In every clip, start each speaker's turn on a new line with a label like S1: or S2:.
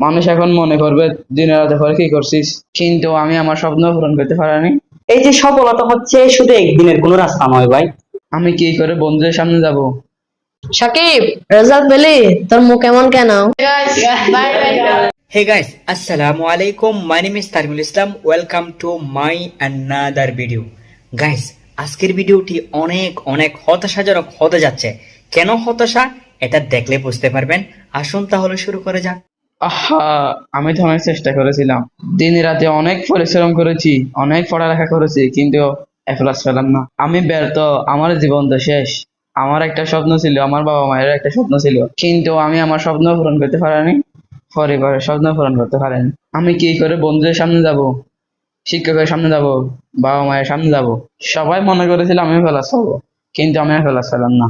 S1: মানুষ এখন মনে করবে দিনের রাতে পরে কি করছিস? কিন্তু আমি আমার স্বপ্ন পূরণ করতে পারিনি।
S2: এই যে সফলতা হচ্ছে শুধু একদিনের কোনো রাস্তা নয় ভাই।
S1: আমি কি করে বন্ধুদের সামনে যাব?
S3: সাকিব! রেজাল্ট পেলি তোর মুখ এমন কেন? বাই বাই
S2: হে গাইস আসসালামু আলাইকুম। My name is Tarimul Islam welcome to my another video guys আজকের ভিডিওটি অনেক অনেক হতাশাজনক হতে যাচ্ছে। কেন হতাশা? এটা দেখলে বুঝতে পারবেন। আসুন তাহলে শুরু করে যাক।
S1: আহা, আমি তো অনেক চেষ্টা করেছিলাম। দিন রাতে অনেক পরিশ্রম করেছি, অনেক পড়ালেখা করেছি, কিন্তু এফলাস পেলাম না। আমি ব্যর্থ, আমার জীবন তো শেষ। আমার একটা স্বপ্ন ছিল, আমার বাবা মায়ের একটা স্বপ্ন ছিল। কিন্তু আমি আমার স্বপ্ন পূরণ করতে পারিনি, পরিবারের স্বপ্ন পূরণ করতে পারিনি। আমি কি করে বন্ধুদের সামনে যাব, শিক্ষকের সামনে যাব, বাবা মায়ের সামনে যাব? সবাই মনে করেছিল আমি ফেলাস হব, কিন্তু আমি ফেলাস পেলাম না।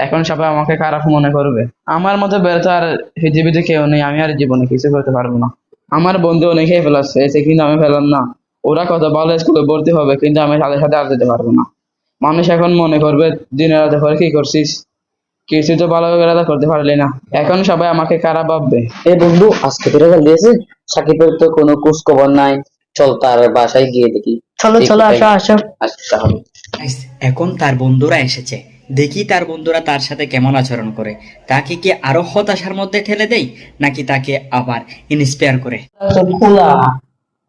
S1: এখন সবাই আমাকে খারাপ মনে করবে। আমার মতো ব্যর্থ আর পৃথিবীতে কেউ নেই আমি আর জীবনে কিছু করতে পারব না। আমার বন্ধু অনেকেই ফেলাস হয়েছে কিন্তু আমি ফেলাম না। ওরা কত ভালো স্কুলে ভর্তি হবে কিন্তু আমি তাদের সাথে আর যেতে পারব না। মানুষ এখন মনে করবে দিনের রাতে পরে কি করছিস? কিছু তো ভালো করে তো করতে পারলি না। এখন সবাই আমাকে খারাপ ভাববে।
S4: এ বন্ধু আজকে তো রেজাল্ট দিয়েছে সাকিবের তো কোনো খোঁজ খবর নাই। চল তার বাসায় গিয়ে দেখি।
S3: চলো চলো আসো আসো।
S4: আসতে হবে
S2: এখন তার বন্ধুরা এসেছে। দেখি তার বন্ধুরা তার সাথে কেমন আচরণ করে। তাকে কি আরও হতাশার মধ্যে ঠেলে দেয় নাকি তাকে আবার ইন্সপায়ার করে?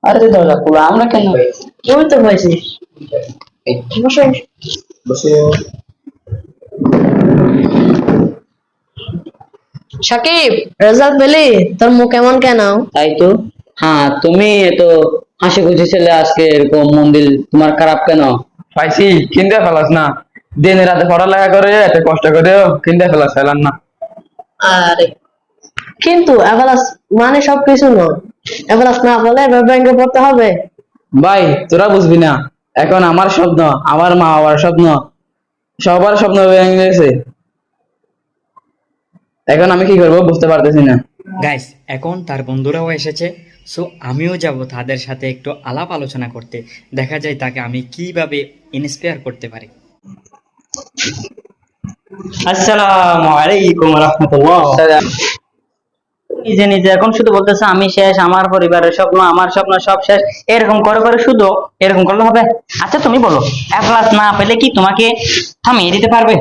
S4: আরে দরজা খোলা আমরা কেন
S3: কেউ তো হয়েছে।
S4: এই,
S3: বসো।
S4: বসে।
S3: সাকিব রেজাল্ট পেলি? তোর মুখ এমন কেন?
S4: তাই তো। হ্যাঁ তুমি তো হাসি খুশি ছেলে আজকে এরকম মন্দির তোমার খারাপ কেন?
S1: পাইছি কিন্তু ফেলাস না। দিন রাতে পড়ালেখা করে এত কষ্ট করেও কিন্তু ফেলাস ফেলান না।
S3: আরে কিন্তু এভারাস মানে সবকিছু নয় এভারাস না বলে এবার ব্যাংকে পড়তে হবে।
S1: ভাই তোরা বুঝবি না এখন আমার স্বপ্ন আমার মা বাবার স্বপ্ন সবার স্বপ্ন ভেঙে গেছে। এখন আমি কি করব বুঝতে পারতেছি না।
S2: গাইস এখন তার বন্ধুরাও এসেছে সো আমিও যাব তাদের সাথে একটু আলাপ আলোচনা করতে। দেখা যায় তাকে আমি কীভাবে ইন্সপায়ার করতে পারি। আসসালামু আলাইকুম রাহমাতুল্লাহ।
S4: নিজে নিজে এখন শুধু বলতেছে আমি শেষ আমার পরিবারের স্বপ্ন আমার স্বপ্ন সব শেষ। এরকম করে করে শুধু এরকম করলে হবে। আচ্ছা তুমি বলো এফলাস না পেলে কি তোমাকে থামিয়ে দিতে পারবে?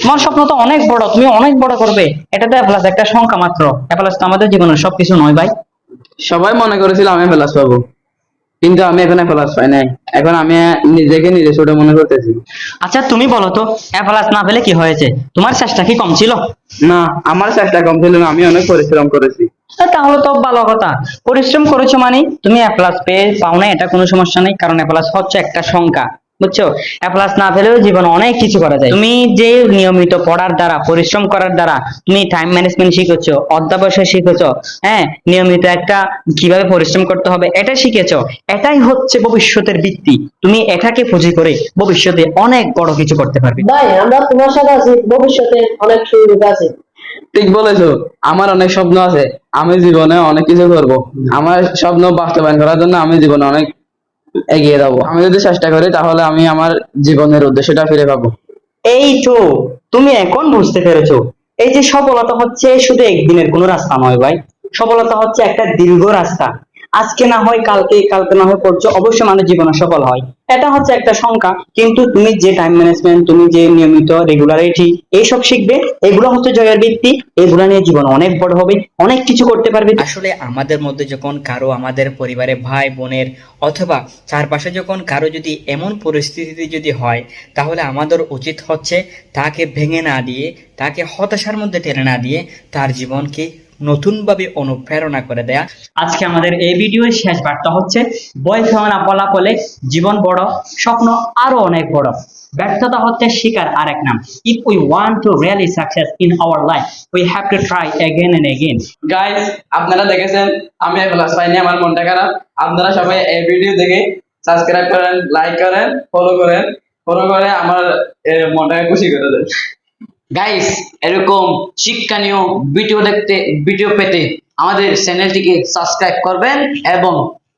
S4: তোমার স্বপ্ন তো অনেক বড় তুমি অনেক বড় করবে। এটা তো এফলাস একটা সংখ্যা মাত্র। এফলাস তো আমাদের জীবনের সবকিছু নয় ভাই।
S1: সবাই মনে করেছিল আমি ফেলাস পাবো। কিন্তু আমি এখন ফেলাস পাই নাই। এখন আমি নিজেকে নিজে ছোট মনে করতেছি।
S4: আচ্ছা তুমি বলো তো এফলাস না পেলে কি হয়েছে? তোমার চেষ্টা কি কম ছিল?
S1: না আমার চেষ্টা কম ছিল না আমি অনেক পরিশ্রম করেছি।
S4: তাহলে তো ভালো কথা। পরিশ্রম করেছ মানে? তুমি প্লাস পেয়ে পাও না এটা কোনো সমস্যা নেই কারণ এপ্লাস প্লাস হচ্ছে একটা সংখ্যা। বুঝছ? এ প্লাস না পেলেও জীবনে অনেক কিছু করা যায়। তুমি যে নিয়মিত পড়ার দ্বারা পরিশ্রম করার দ্বারা তুমি টাইম ম্যানেজমেন্ট শিখেছো অধ্যাবসায় শিখেছো হ্যাঁ? নিয়মিত একটা কীভাবে পরিশ্রম করতে হবে এটা শিখেছো। এটাই হচ্ছে ভবিষ্যতের ভিত্তি তুমি এটাকে পুঁজি করে ভবিষ্যতে অনেক বড় কিছু করতে পারবে।
S3: ভাই আমরা তোমার সাথে আছি ভবিষ্যতে অনেক সুযোগ আছে।
S1: ঠিক বলেছ। আমার অনেক স্বপ্ন আছে আমি জীবনে অনেক কিছু করব। আমার স্বপ্ন বাস্তবায়ন করার জন্য আমি জীবনে অনেক এগিয়ে যাব। আমি যদি চেষ্টা করি, তাহলে আমি আমার জীবনের উদ্দেশ্যটা ফিরে পাবো।
S4: এই তো, তুমি এখন বুঝতে পেরেছ। এই যে সফলতা হচ্ছে শুধু একদিনের কোনো রাস্তা নয় ভাই। সফলতা হচ্ছে একটা দীর্ঘ রাস্তা। আজকে না হয়, কালকে কালকে না হয় পড়ছো অবশ্যই মানুষ জীবনে সফল হয়। এটা হচ্ছে একটা সংখ্যা, কিন্তু তুমি যে টাইম ম্যানেজমেন্ট তুমি যে নিয়মিত রেগুলারিটি এইসব শিখবে, এগুলো হচ্ছে জয়ের ভিত্তি, এগুলো নিয়ে জীবন অনেক বড় হবে, অনেক কিছু করতে পারবে। আসলে আমাদের মধ্যে যখন কারও আমাদের পরিবারে ভাই, বোনের, অথবা চারপাশে যখন কারও যদি এমন পরিস্থিতি যদি হয়, তাহলে আমাদের উচিত হচ্ছে তাকে ভেঙে না দিয়ে, তাকে হতাশার মধ্যে টেনে না দিয়ে তার জীবনকে নতুনভাবে অনুপ্রেরণা করে দেয়া। আজকে আমাদের এই ভিডিওর শেষ বার্তা হচ্ছে বই ফেওয়া না বলা বলে জীবন বড় স্বপ্ন আরও অনেক বড়। ব্যর্থতা হচ্ছে শিকার আরেক নাম। If we want to really success in our life we have to try again and again
S1: guys আপনারা দেখেছেন আমি ক্লাস পাইনি আমার মনটা খারাপ। আপনারা সবাই এই ভিডিও দেখে সাবস্ক্রাইব করেন লাইক করেন ফলো করেন। ফলো করে আমার মনটাকে খুশি করে দেন।
S5: গাইস এরকম শিক্ষণীয় ভিডিও দেখতে ভিডিও পেতে আমাদের চ্যানেলটিকে সাবস্ক্রাইব করবেন এবং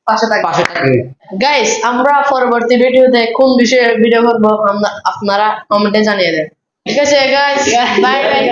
S5: পাশে থাকবেন। পাশে থাকবেন।
S3: গাইস আমরা পরবর্তী ভিডিওতে কোন বিষয়ে ভিডিও করব আমরা আপনারা কমেন্টে জানিয়ে দেন। ঠিক আছে গাইস বাই বাই